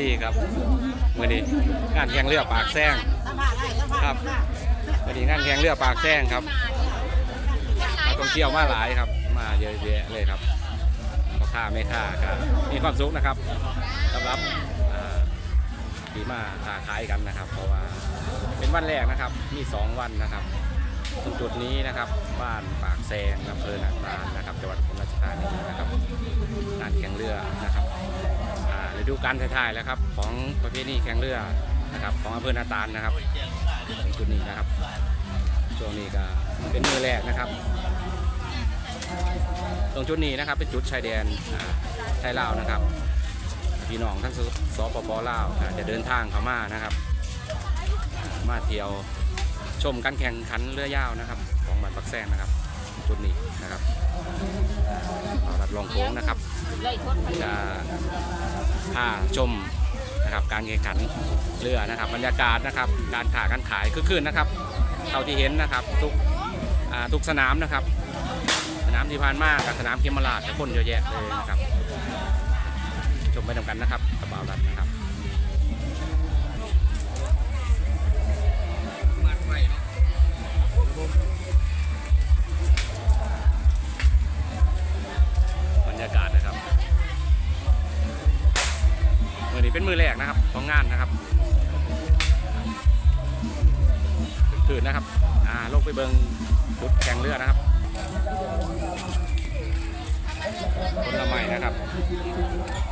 รี่ครับมื่อนี้งานแข่งเรือปากแซงครับมื่อนี้งานแข่งเรือปากแซงครับนักท่องเที่ยวมาหลายครับ มาเยอะแยะเลยครับพ่อค้าแม่ค้าก็มีความสุขนะครับสำหรับอ่าที่มาค้าขายกันนะครับ เพราะว่าเป็นวันแรกนะครับ มีสองวันนะครับตรงจุดนี้นะครับบ้านปากแซงอำเภอหนองตาลนะครับจังหวัดอุบลราชธานีนะครับงานแข่งเรือนะครับ ฤดูกาลท้ายๆแล้วครับ ของประเพณีแข่งเรือนะครับ ของอำเภอนาตาลนะครับตรงจุดนี้นะครับช่วงนี้ก็เป็นมือแรกนะครับ ตรงจุดนี้นะครับเป็นจุดชายแดนอ่าไทยลาวนะครับพี่น้องทั้งสปปลาวอ่าจะเดินทางเข้ามานะครับ มาเที่ยวชมการแข่งขันเรือยาวนะครับ ของบ้านปักแซงนะครับจุดนี้นะครับเอาลัดลองโค้งนะครับ จะพาชมนะครับการแข่งขันเรือนะครับบรรยากาศนะครับการขาการขายคือคืนนะครับเท่าที่เห็นนะครับทุกทุกสนามนะครับ สนามที่ผ่านมากับสนามเกมมาชคนเยอะแยะเลยนะครับชมไปทำกันนะครับกระเป๋ารัดนะครับ เป็นมือแรกนะครับของงานนะครับคืนนะครับอ่าลงไปเบิงจุดแข่งเรือนะครับคนละไม้นะครับ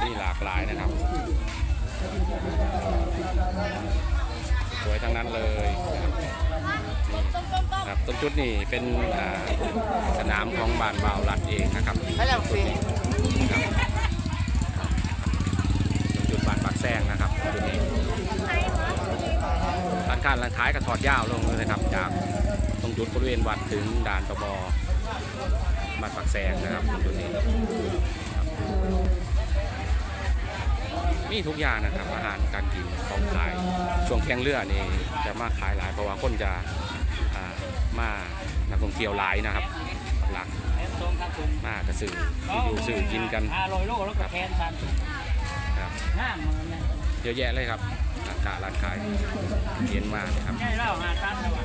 นี่หลากหลายนะครับ สวยทั้งนั้นเลยนะครับตรงจุดนี้เป็นสนามของบานบาวรัดเองนะครับ ให้เราฟรี จุดบานปากแซงนะครับจุดนี้ ร้านค้าร้ายก็ถอดยาวลงเลยนะครับ จากตรงจุดบริเวณวัดถึงด่านตบบ้าปากแซงนะครับจุดนี้มีทุกอย่างนะครับอาหารการกินของขายช่วงแข่งเรือนี่จะมาขายหลายเพราะว่าคนจะอ่ามานักท่องเที่ยวหลายนะครับ หลักมากกระสืออยู่สื่อกินกันห้าร้อยโลแล้วก็แคนทันครับเยอะแยะเลยครับ ร้านค้าร้านขายเย็นมากเลยครับง่ายเล่าห้าตันแล้วว่ะ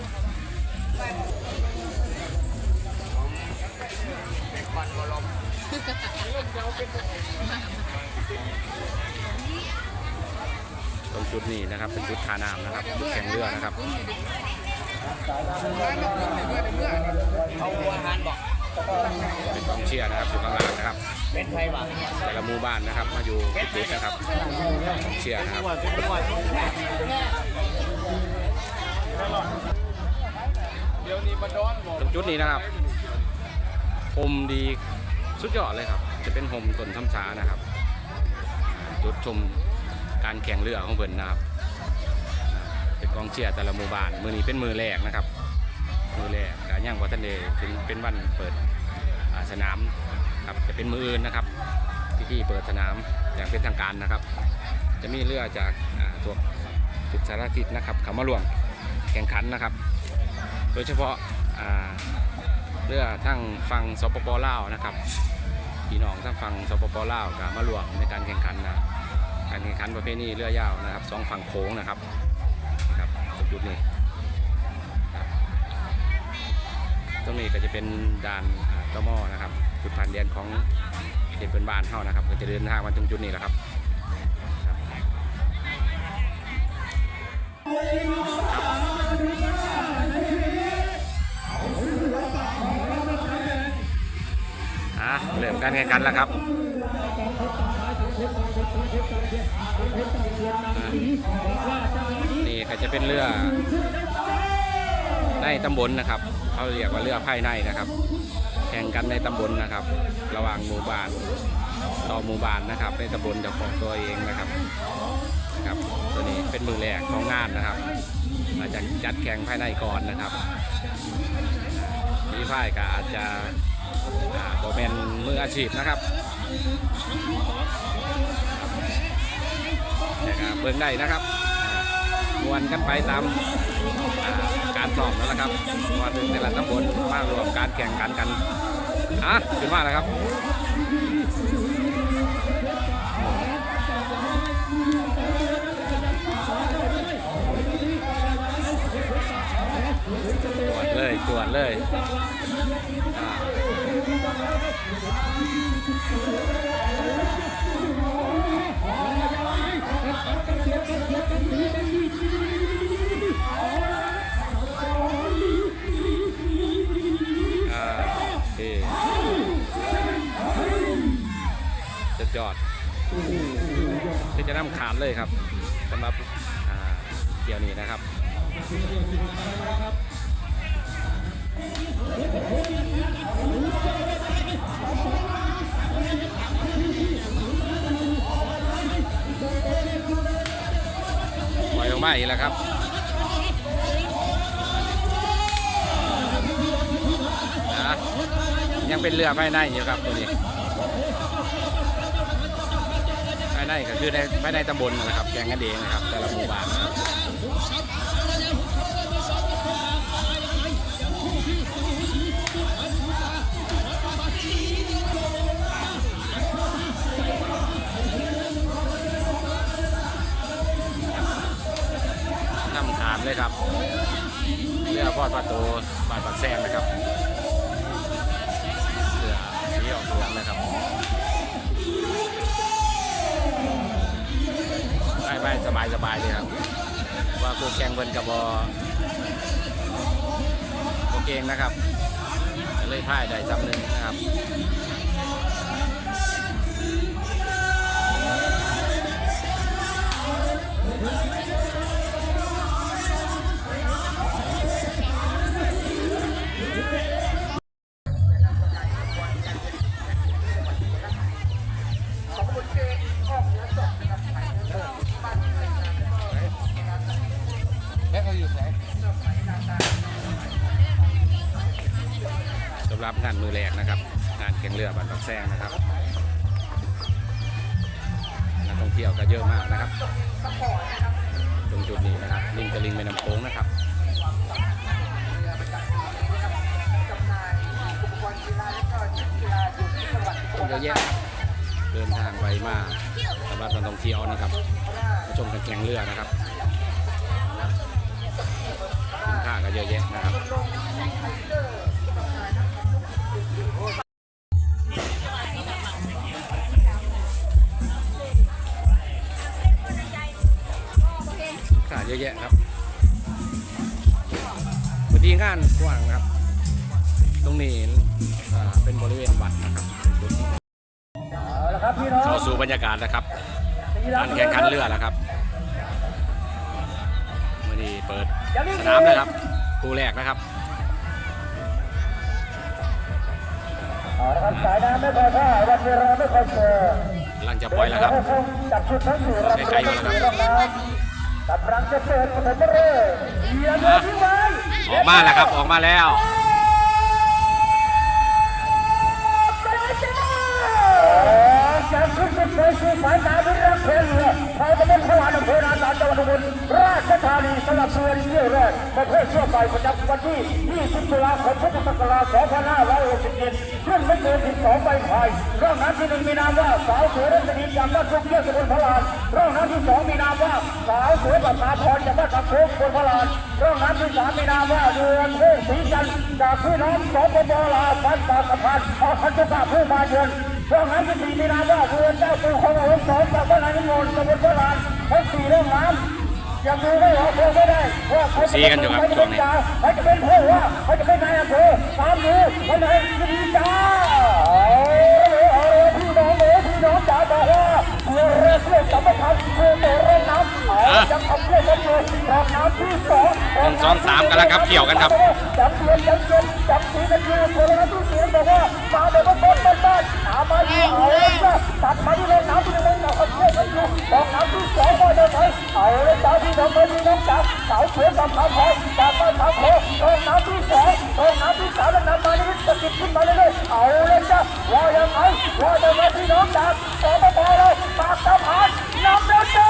ตรงจุดนี้นะครับเป็นจุดทาน้ำนะครับจุดแข่งเรือนะครับเอาอาหารบอก เป็นกองเชียร์นะครับอยู่ข้างล่างนะครับ เป็นไทยว่ะแต่ละหมู่บ้านนะครับ มาอยู่จุดๆนะครับกองเชียร์นะครับเป็นวันตรงจุดนี้นะครับโฮมดีสุดยอดเลยครับ จะเป็นโฮมต้นทำช้านะครับ จุดชมการแข่งเรือของเพิ่นนะครับ เป็นกองเชียร์แต่ละหมู่บ้านมือนี้เป็นมือแรกนะครับ มือแรกก็ยังว่าท่านเดถึงเป็นวันเปิดสนามครับจะเป็นมืออื่นนะครับพิธีเปิดสนามอย่างเป็นทางการนะครับ จะมีเรือจากอ่าทั่วทุกสารทิศนะครับเขามาร่วมแข่งขันนะครับ โดยเฉพาะาเรือทั้งฝั่งสปปลาวนะครับพี่น้องทั้งฝั่งสปปลาวก็มารวมในการแข่งขันนะการแข่งขันประเภทนี้เรือยาวนะครับสองฝั่งโค้งนะครับนะครับจุดนี้ ตรงนี้ก็จะเป็นด่านอ่าตมนะครับจุดผ่านแดนของเขตเป็นบ้านเท่านะครับ ก็จะเดินทางมาถึงจุดนี้แหละครับครับอะเริ่มการแข่งขันแล้วครับนี่ก็จะเป็นเรือในตำบลนะครับ เขาเรียกว่าเรือภายในนะครับ แข่งกันในตำบลนะครับ ระหว่างหมู่บ้านต่อหมู่บ้านนะครับ ในตำบลเจ้าของตัวเองนะครับครับ ตัวนี้เป็นมือแรกของงานนะครับอาจจะจัดแข่งภายในก่อนนะครับนี่พ่ายก็อาจจะอ่าบเป็นมืออาชีพนะครับนะครับเบิ่งได้นะครับ มวนกันไปตามการสอบนั่นแหละครับว่าถึงแต่ละตำบลมารวมการแข่งขันกันอะขึ้นมาแล้วครับตรวจเลยตรวจเลยอ่า ยอดที่จะนำขามเลยครับสำหรับเกี่ยวนี้นะครับป มาอีกแล้วครับนะยังเป็นเรือภายในอยู่ครับตัวนี้ภายในก็คือในภายในตำบลนะครับแกงกันเองนะครับแต่ละหมู่บ้าน เลยครับเรือพอดประตูบานปากแซงนะครับเรือสีออกเหลืองนะครับไปไปสบายสบายเลยครับ ว่ากูแข่งเพิ่นกับบอโอเกงนะครับ เลยพ่ายได้จำหนึ่งนะครับ สำหรับงานมือแรกนะครับ งานแข่งเรือบันปักแซงนะครับนักท่องเที่ยวก็เยอะมากนะครับ ตรงจุดนี้นะครับลิงตะลิงแม่น้ำโขงนะครับคนเยอะแยะเดินทางไปมาสำหรับการท่องเที่ยวนะครับมาชมการแข่งเรือนะครับสินค้าก็เยอะแยะนะครับ แยะครับพอดีงานกว้างนะครับ ตรงนี้อ่าเป็นบริเวณวัดนะครับเป็นจุดที่เข้าสู่บรรยากาศนะครับการแข่งขันเรือแล้วครับวันนี้เปิดสนามเลยครับคู่แรกนะครับเอาละครับสายน้ำไม่พอท่าวันเวลาไม่พอเจอกำลังจะปล่อยแล้วครับจับชุดทั้งสี่รอบใกล้ๆก่อนแล้วครับรอบน้ำ กำลังจะเปิดปฐมฤกษ์เยียนเรือทิ้งไว้ออกมาแล้วครับออกมาแล้ว จากขึ้นสุดไปสู่สายตาที่รักเพลเรือเขาจะเป็นขวานอำเภอนาตาจังหวัดอุบลราชธานีสำหรับเรือเที่ยวแรกประเภทเชื่อไปประจำวันที่ 20ตุลาคมพุทธศักราช2567ขึ้นไม่เกิน12ใบพายรอบน้ำที่หนึ่งมีนามว่าสาวสวยรัศนีจากบ้านทุ่งเที่ยวสกุลพระลานร่อบน้ำที่สองมีนามว่าสาวสวยปัตตาพรจากบ้านทับโค้งสกุลพลานร่อบน้ำที่สามมีนามว่าเรือนเทพศรีจันทร์จากพี่น้องสปปลาวบ้านตากสะพานออกพันธุกาผู้มาเยือน เรื่องน้ำที่สี่มีนามว่าเรือเจ้าปู่ของเราสองจากบ้านนายนิมนต์ตำบลพระลานทั้งสี่เรื่องน้ำยังดูไม่ออกเลยไม่ได้ว่าใครสีกันอยู่ครับช่วงนี้ใครจะเป็นผู้ว่าใครจะเป็นนายอำเภอตามดูวันไหนดีจ้าเอาเลยเอาเลยพี่น้องเลยพี่น้องจ๋าบอกว่าเรือเรือเพื่อนจะไม่ทำเรือเรือเรือน้ำเอาจะทำเพื่อนกันอยู่รอบน้ำที่สองหนึ่งสองสามกันแล้วครับเกี่ยวกันครับจับเรือจับเรือจับสีกันอยู่คนละที่เสียงบอกว่ามาเดี๋ยว เดินไอาเลยจ้าพี่น้องเลยพี่น้องจ๋าสาวเสือกับขาวพอยจากบ้านขาวโพตรงน้ำที่สองตรงน้ำที่สามแล้วน้ำมานี่ตะกิดขึ้นมาเลยๆเอาเลยจ้ะว่ายังไงว่าจะมาพี่น้องจ๋าสองต่อเลยปากตะพานน้ำเดือดจ้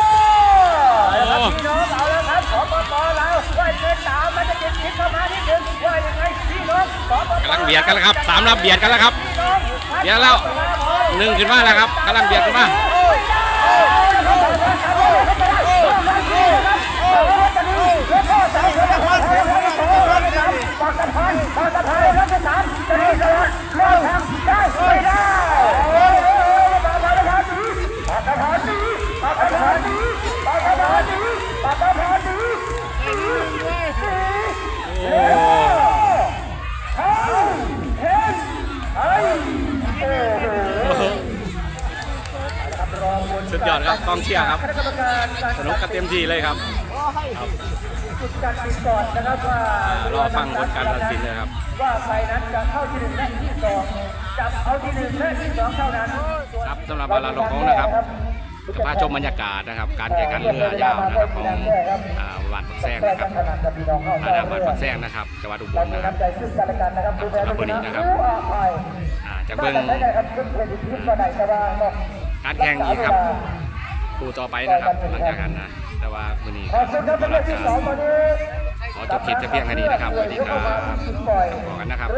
เอาละครับพี่น้องเอาละครับสองต่อแล้วไหวเกินสามมันจะกินกินเข้ามานิดนึงว่ายังไงพี่น้องสองต่อกำลังเบียดกันแล้วครับสามลำเบียดกันแล้วครับเบียดแล้วหนึ่งขึ้นมาแล้วครับกำลังเบียดขึ้นมา องเชียร์ครับคณะกรรมการการสนุกกันเต็มที่เลยครับรอนนะครับรอฟังผลการตัดสินเลยครับ ว่าใครนั้นจะเข้าที่หนึ่งและที่สองจับเอาที่หนึ่งและที่สองเท่านั้นครับสำหรับบาลาลงของนะครับจะพาชมบรรยากาศนะครับ การแข่งขันเรือยาวนะครับของอ่าวัดปักแซงนะครับอาณาวัดปักแซงนะครับจังหวัดอุบลนะครับสำหรับวันนี้นะครับจากเบิ้งครับเพิ่ง ก็ได้แต่ว่าเนาะการแข่งอีกครับคู่ต่อไปนะครับหลังจากนั้นนะแต่ว่ามื้อนี้ขอบคุณครับเป็นเรื่องที่สองวันนี้ขอจบคลิปแต่เพียงแค่นี้นะครับสวัสดีครับปล่อยขอกันนะครับ